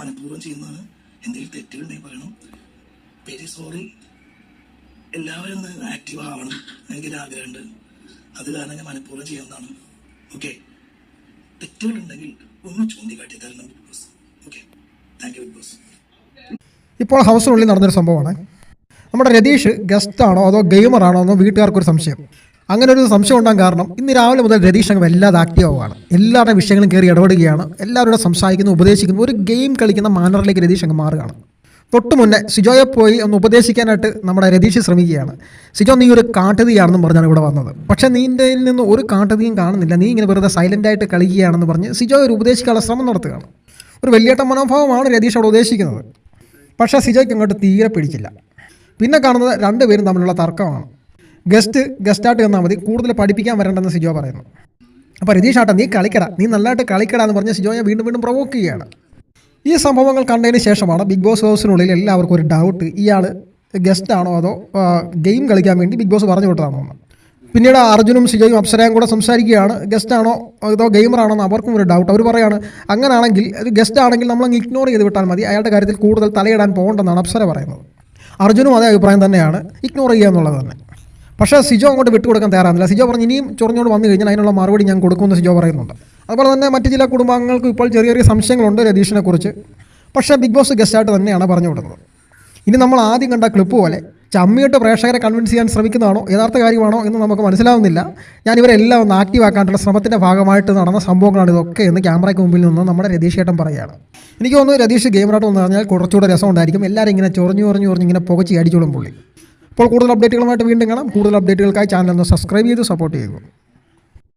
മനഃപൂർവം ചെയ്യുന്നതാണ്. എന്തെങ്കിലും തെറ്റുകളുണ്ടെങ്കിൽ പറയണം. വെരി സോറി എല്ലാവരും ഒന്ന് ആക്റ്റീവ് ആവണം എനിക്കൊരു ആഗ്രഹമുണ്ട്. അത് കാരണം ഞാൻ മനഃപൂർവം ചെയ്യുന്നതാണ്. ഓക്കെ തെറ്റുകളുണ്ടെങ്കിൽ ഒന്ന് ചൂണ്ടിക്കാട്ടി തരണം big boss okay thank you big boss ഇപ്പോൾ ഹൗസിനുള്ളിൽ നടന്നൊരു സംഭവമാണ്. നമ്മുടെ രതീഷ് ഗസ്റ്റ് ആണോ അതോ ഗെയിമറാണോ എന്നോ വീട്ടുകാർക്കൊരു സംശയം. അങ്ങനെ ഒരു സംശയം ഉണ്ടാകാൻ കാരണം ഇന്ന് രാവിലെ മുതൽ രതീഷ് അങ്ങ് വല്ലാതെ ആക്റ്റീവ് ആവുകയാണ്. എല്ലാവരുടെ വിഷയങ്ങളും കയറി ഇടപെടുകയാണ്. എല്ലാവരോടും സംസാരിക്കുന്നു ഉപദേശിക്കുന്നു. ഒരു ഗെയിം കളിക്കുന്ന മാനറിലേക്ക് രതീഷ് അങ്ങ് മാറുകയാണ്. തൊട്ടു മുന്നേ സിജോയെ പോയി ഒന്ന് ഉപദേശിക്കാനായിട്ട് നമ്മുടെ രതീഷ് ശ്രമിക്കുകയാണ്. സിജോ നീ ഒരു കാട്ടുതീയാണെന്നും പറഞ്ഞാണ് ഇവിടെ വന്നത്. പക്ഷേ നീന്റെ നിന്ന് ഒരു കാട്ടുതീയും കാണുന്നില്ല. നീ ഇങ്ങനെ വെറുതെ സൈലന്റായിട്ട് കളിക്കുകയാണെന്ന് പറഞ്ഞ് സിജോയെ ഒരു ഉപദേശിക്കാനുള്ള ശ്രമം നടത്തുകയാണ്. ഒരു വലിയേട്ട മനോഭാവമാണ് രതീഷ് അവിടെ ഉദ്ദേശിക്കുന്നത്. പക്ഷേ സിജോയ്ക്ക് അങ്ങോട്ട് തീരെ പിടിച്ചില്ല. പിന്നെ കാണുന്നത് രണ്ടുപേരും തമ്മിലുള്ള തർക്കമാണ്. ഗസ്റ്റ് ഗസ്റ്റായിട്ട് വന്നാൽ മതി. കൂടുതൽ പഠിപ്പിക്കാൻ വരണ്ടെന്ന് സിജോ പറയുന്നു. അപ്പോൾ രതീഷ് ആട്ട നീ കളിക്കട. നീ നല്ലതായിട്ട് കളിക്കട എന്ന് പറഞ്ഞ് സിജോയെ വീണ്ടും വീണ്ടും പ്രൊവോക്ക് ചെയ്യുകയാണ് ഈ സംഭവങ്ങൾ കണ്ടതിന് ശേഷമാണ് ബിഗ് ബോസ് ഹൗസിനുള്ളിൽ എല്ലാവർക്കും ഒരു ഡൗട്ട് ഇയാൾ ഗസ്റ്റാണോ അതോ ഗെയിം കളിക്കാൻ വേണ്ടി ബിഗ് ബോസ് പറഞ്ഞു വിട്ടതാണോ എന്ന്. പിന്നീട് അർജുനും സിജോയും അപ്സരയും കൂടെ സംസാരിക്കുകയാണ്. ഗസ്റ്റാണോ അതോ ഗെയിമറാണോ എന്ന് അവർക്കും ഒരു ഡൗട്ട് അവർ പറയാണ് അങ്ങനെയാണെങ്കിൽ അത് ഗസ്റ്റ് ആണെങ്കിൽ നമ്മൾ ഇഗ്നോർ ചെയ്ത് വിട്ടാൽ മതി. അയാളുടെ കാര്യത്തിൽ കൂടുതൽ തലയിടാൻ പോകണ്ടെന്നാണ് അപ്സര പറയുന്നത്. അർജുനും അതേ അഭിപ്രായം തന്നെയാണ്. ഇഗ്നോർ ചെയ്യുക എന്നുള്ളത് തന്നെ. പക്ഷേ സിജോ അങ്ങോട്ട് വിട്ടുകൊടുക്കാൻ തയ്യാറാകുന്നില്ല. സിജോ പറഞ്ഞു ഇനിയും ചൊറിഞ്ഞോട് വന്നു കഴിഞ്ഞാൽ അതിനുള്ള മറുപടി ഞാൻ കൊടുക്കുമെന്ന് സിജോ പറയുന്നുണ്ട്. അതുപോലെ തന്നെ മറ്റ് ചില കുടുംബാംഗങ്ങൾക്ക് ഇപ്പോൾ ചെറിയ ചെറിയ സംശയങ്ങളുണ്ട് രതീഷിനെ കുറിച്ച്. പക്ഷേ ബിഗ് ബോസ് ഗസ്റ്റായിട്ട് തന്നെയാണ് പറഞ്ഞു വിടുന്നത്. ഇനി നമ്മൾ ആദ്യം കണ്ട ക്ലിപ്പ് പോലെ ചമ്മിയിട്ട് പ്രേക്ഷകരെ കൺവിൻസ് ചെയ്യാൻ ശ്രമിക്കുന്നതാണോ യഥാർത്ഥ കാര്യമാണോ എന്ന് നമുക്ക് മനസ്സിലാവുന്നില്ല. ഞാൻ ഇവരെല്ലാം ഒന്ന് ആക്റ്റീവ് ആക്കാനുള്ള ശ്രമത്തിന്റെ ഭാഗമായിട്ട് നടന്ന സംഭവങ്ങളാണ് ഇതൊക്കെ എന്ന് ക്യാമറയ്ക്ക് മുമ്പിൽ നിന്ന് നമ്മുടെ രതീഷ് ഏട്ടൻ പറയുകയാണ്. എനിക്ക് തോന്നുന്നു രതീഷ് ഗെയിമറായിട്ട് എന്ന് പറഞ്ഞാൽ കുറച്ചുകൂടെ രസമുണ്ടായിരിക്കും. എല്ലാവരും ഇങ്ങനെ ചൊറിഞ്ഞു ചൊറിഞ്ഞു ചൊറിഞ്ഞ് ഇങ്ങനെ പുകച്ചി അടിച്ചോളും പുള്ളി. അപ്പോൾ കൂടുതൽ അപ്ഡേറ്റുകളുമായിട്ട് വീണ്ടും കാണാം. കൂടുതൽ അപ്ഡേറ്റുകൾക്കായി ചാനൽ ഒന്ന് സബ്സ്ക്രൈബ് ചെയ്ത് സപ്പോർട്ട് ചെയ്യുക